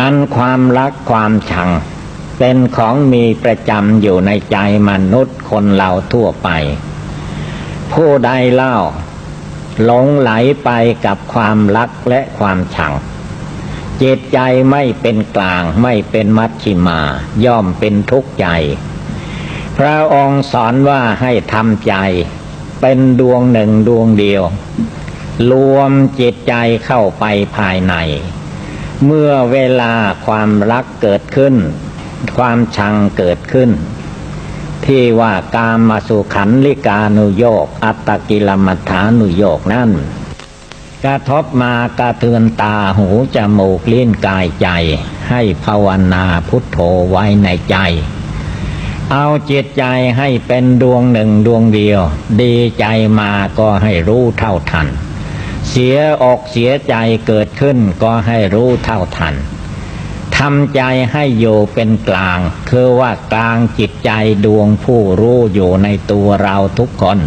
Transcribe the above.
อันความรักความชัง เป็นของมีประจำอยู่ในใจมนุษย์คนเราทั่วไป ผู้ใดเล่าหลงไหลไปกับความรักและความชังจิตใจไม่เป็นกลางไม่เป็นมัชชิมา ย่อมเป็นทุกข์ใจ พระองค์สอนว่าให้ทำใจ เป็นดวงหนึ่งดวงเดียว รวมจิตใจเข้าไปภายใน เมื่อเวลาความรักเกิดขึ้น ความชังเกิดขึ้น ที่ว่ากามมาสุขันลิกานุโยก อัตตกิลมัฐานุโยกนั่น กระทบมากระเทือนตาหูจมูกลิ้นกายใจ ให้ภาวนาพุทโธไว้ในใจ เอาจิตใจให้เป็นดวงหนึ่งดวงเดียว ดีใจมาก็ให้รู้เท่าทัน เสียอกเสียใจเกิดขึ้นก็ให้รู้เท่าทันทำใจให้อยู่เป็นกลาง คือว่ากลางจิตใจดวงผู้รู้อยู่ในตัวเราทุกคน